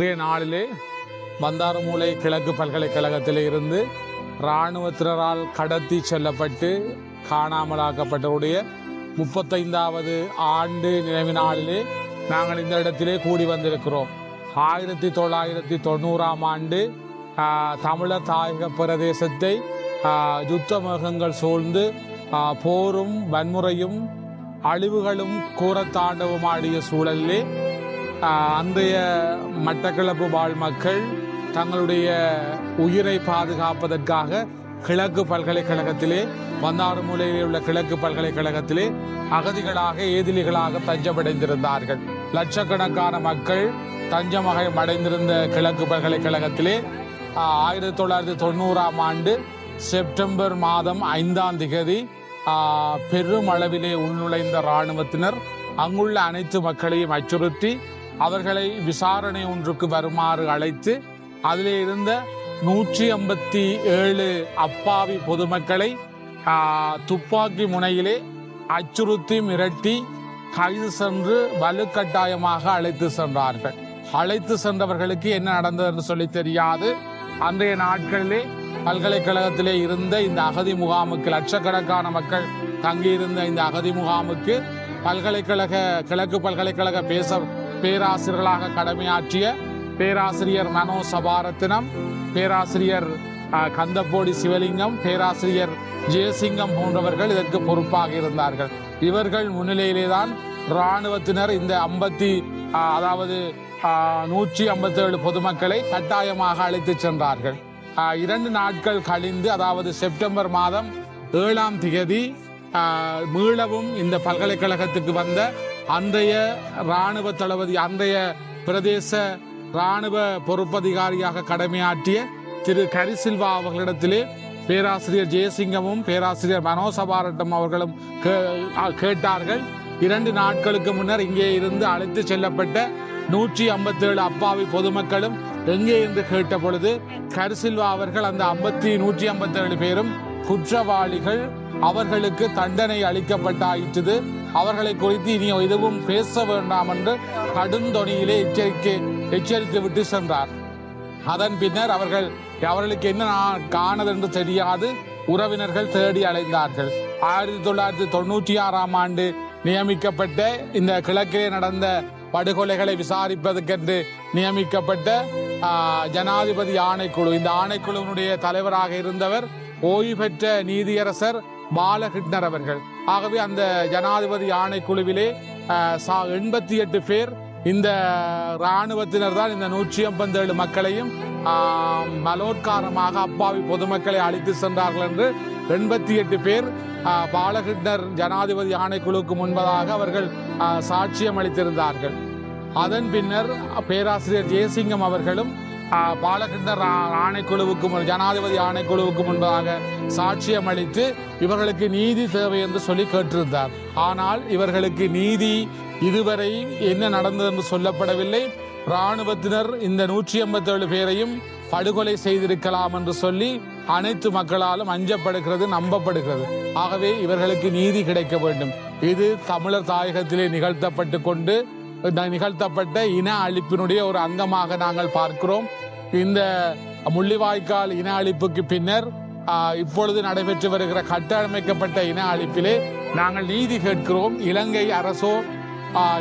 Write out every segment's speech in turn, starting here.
இன்றைய நாளிலே மந்தாரமூலை கிழக்கு பல்கலைக்கழகத்தில் இருந்து இராணுவத்தினரால் கடத்தி செல்லப்பட்டு காணாமலாக்கப்பட்டவருடைய முப்பத்தைந்தாவது ஆண்டு நினைவு நாளிலே நாங்கள் இந்த இடத்திலே கூடி வந்திருக்கிறோம். ஆயிரத்தி தொள்ளாயிரத்தி தொண்ணூறாம் ஆண்டு தமிழர் தாயக பிரதேசத்தை ஆ, யுத்த சூழ்ந்து போரும் வன்முறையும் அழிவுகளும் கூறத்தாண்டவமாடிய சூழலிலே அந்தைய மட்டக்களப்பு வாழ் மக்கள் தங்களுடைய உயிரை பாதுகாப்பதற்காக கிழக்கு பல்கலைக்கழகத்திலே வந்தாறுமூலையிலே உள்ள கிழக்கு பல்கலைக்கழகத்திலே அகதிகளாக ஏதிலிகளாக தஞ்சமடைந்திருந்தார்கள். லட்சக்கணக்கான மக்கள் தஞ்சமகை அடைந்திருந்த கிழக்கு பல்கலைக்கழகத்திலே ஆயிரத்தி தொள்ளாயிரத்தி தொண்ணூறாம் ஆண்டு செப்டம்பர் மாதம் ஐந்தாம் திகதி பெருமளவிலே பெரும் அளவிலே உள்நுழைந்த இராணுவத்தினர் அங்குள்ள அனைத்து மக்களையும் அச்சுறுத்தி அவர்களை விசாரணை ஒன்றுக்கு வருமாறு அழைத்து அதிலே இருந்த நூற்றி ஐம்பத்தி ஏழு அப்பாவி பொதுமக்களை துப்பாக்கி முனையிலே அச்சுறுத்தி மிரட்டி கைது சென்று வலுக்கட்டாயமாக அழைத்து சென்றார்கள். அழைத்து சென்றவர்களுக்கு என்ன நடந்தது என்று சொல்லி தெரியாது. அன்றைய நாட்களிலே பல்கலைக்கழகத்திலே இருந்த இந்த அகதி முகாமுக்கு லட்சக்கணக்கான மக்கள் தங்கியிருந்த இந்த அகதி முகாமுக்கு பல்கலைக்கழக கிழக்கு பல்கலைக்கழக பேச பேராசிரியர்களாக கடமையாற்றிய பேராசிரியர் மனோ சபாரத்தினம் பேராசிரியர் கந்தப்போடி சிவலிங்கம் பேராசிரியர் ஜெயசிங்கம் போன்றவர்கள் இதற்கு பொறுப்பாக இருந்தார்கள். இவர்கள் முன்னிலையிலே தான் இராணுவத்தினர் இந்த ஐம்பத்தி அதாவது நூற்றி ஐம்பத்தேழு பொதுமக்களை கட்டாயமாக அழைத்துச் சென்றார்கள். இரண்டு நாட்கள் கழிந்து அதாவது செப்டம்பர் மாதம் ஏழாம் திகதி மீளவும் இந்த பல்கலைக்கழகத்துக்கு வந்த அன்றைய இராணுவ தளபதி அன்றைய பிரதேச இராணுவ பொறுப்பதிகாரியாக கடமையாற்றிய திரு கரிசில்வா அவர்களிடத்திலே பேராசிரியர் ஜெயசிங்கமும் பேராசிரியர் மனோசபாரட்டம் அவர்களும் கே- கேட்டார்கள். இரண்டு நாட்களுக்கு முன்னர் இங்கே இருந்து அழைத்து செல்லப்பட்ட நூற்றி ஐம்பத்தேழு அப்பாவி பொதுமக்களும் எங்கே என்று கேட்ட பொழுது கரிசில்வா அவர்கள் அந்த ஐம்பத்தி நூற்றி ஐம்பத்தேழு பேரும் குற்றவாளிகள். அவர்களுக்கு தண்டனை அளிக்கப்பட்டாயிற்று. அவர்களை குறித்து இனி எதுவும் பேச வேண்டாம் என்று கடுந்தொனியிலே எச்சரிக்கை எச்சரித்து விட்டு சென்றார். அதன் பின்னர் அவர்கள் அவர்களுக்கு என்ன காணது என்று தெரியாது உறவினர்கள் தேடி அலைந்தார்கள். ஆயிரத்தி தொள்ளாயிரத்தி தொண்ணூற்றி ஆறாம் ஆண்டு நியமிக்கப்பட்ட இந்த கிழக்கிலே நடந்த படுகொலைகளை விசாரிப்பதற்கென்று நியமிக்கப்பட்ட ஜனாதிபதி ஆணைக்குழு இந்த ஆணைக்குழுவினுடைய தலைவராக இருந்தவர் ஓய்வு பெற்ற நீதியரசர் பாலகிருஷ்ணர் அவர்கள். ஆகவே அந்த ஜனாதிபதி ஆணைக்குழுவிலே எண்பத்தி எட்டு பேர் இந்த இராணுவத்தினர் தான் இந்த நூற்றி ஐம்பத்தேழு மக்களையும் ஆஹ், அப்பாவி பொதுமக்களை அழைத்து சென்றார்கள் என்று எண்பத்தி எட்டு பேர் பாலகிருஷ்ணர் ஜனாதிபதி ஆணைக்குழுவுக்கு முன்பதாக அவர்கள் சாட்சியம் அளித்திருந்தார்கள். அதன் பின்னர் பேராசிரியர் ஜெயசிங்கம் அவர்களும் ஆஹ், ஆணைக்குழுவுக்கு முன் ஜனாதிபதி ஆணைக்குழுவுக்கு முன்பதாக சாட்சியம் அளித்து இவர்களுக்கு நீதி தேவை என்று சொல்லி கேட்டிருந்தார். ஆனால் இவர்களுக்கு நீதி இதுவரை என்ன நடந்தது என்று சொல்லப்படவில்லை. இராணுவத்தினர் இந்த நூற்றி எண்பத்தேழு பேரையும் படுகொலை செய்திருக்கலாம் என்று சொல்லி அனைத்து மக்களாலும் அஞ்சப்படுகிறது நம்பப்படுகிறது. ஆகவே இவர்களுக்கு நீதி கிடைக்க வேண்டும். இது தமிழர் தாயகத்திலே நிகழ்த்தப்பட்டு கொண்டு நிகழ்த்தப்பட்ட இன அழிப்பினுடைய ஒரு அங்கமாக நாங்கள் பார்க்கிறோம். இந்த முள்ளிவாய்க்கால் இன அழிப்புக்கு பின்னர் இப்பொழுது நடைபெற்று வருகிற கட்டமைக்கப்பட்ட இன அழிப்பிலே நாங்கள் நீதி கேட்கிறோம். இலங்கை அரசோ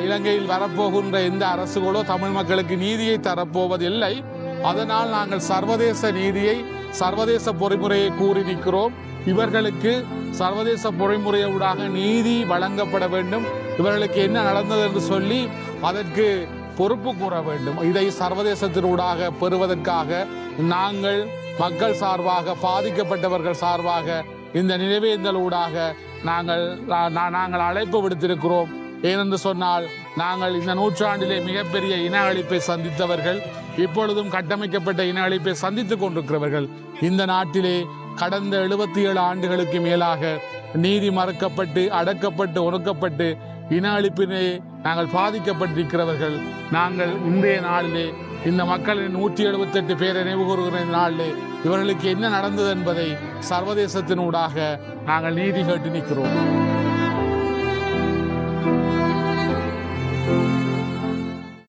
இலங்கையில் வரப்போகின்ற எந்த அரசுகளோ தமிழ் மக்களுக்கு நீதியை தரப்போவதில்லை. அதனால் நாங்கள் சர்வதேச நீதியை சர்வதேச பொறிமுறையை கூறி நிற்கிறோம். இவர்களுக்கு சர்வதேச பொறிமுறையூடாக நீதி வழங்கப்பட வேண்டும். இவர்களுக்கு என்ன நடந்தது என்று சொல்லி அதற்கு பொறுப்பு கூற வேண்டும். இதை சர்வதேசத்தினூடாக பெறுவதற்காக நாங்கள் மக்கள் சார்பாக பாதிக்கப்பட்டவர்கள் சார்பாக இந்த நினைவேந்தலூடாக நாங்கள் நாங்கள் அழைப்பு விடுத்திருக்கிறோம். ஏனென்று சொன்னால் நாங்கள் இந்த நூற்றாண்டிலே மிகப்பெரிய இன அழிப்பை சந்தித்தவர்கள் இப்பொழுதும் கட்டமைக்கப்பட்ட இன அழிப்பை சந்தித்துக் கொண்டிருக்கிறவர்கள். இந்த நாட்டிலே கடந்த எழுபத்தி ஏழு ஆண்டுகளுக்கு மேலாக நீதி மறக்கப்பட்டு அடக்கப்பட்டு ஒடுக்கப்பட்டு இன அழிப்பினே நாங்கள் பாதிக்கப்பட்டிருக்கிறவர்கள். நாங்கள் இன்றைய நாளிலே இந்த மக்களின் நூற்றி எழுபத்தெட்டு பேரை நினைவு கூறுகிற நாளிலே இவர்களுக்கு என்ன நடந்தது என்பதை சர்வதேசத்தினூடாக நாங்கள் நீதி கேட்டு நிற்கிறோம்.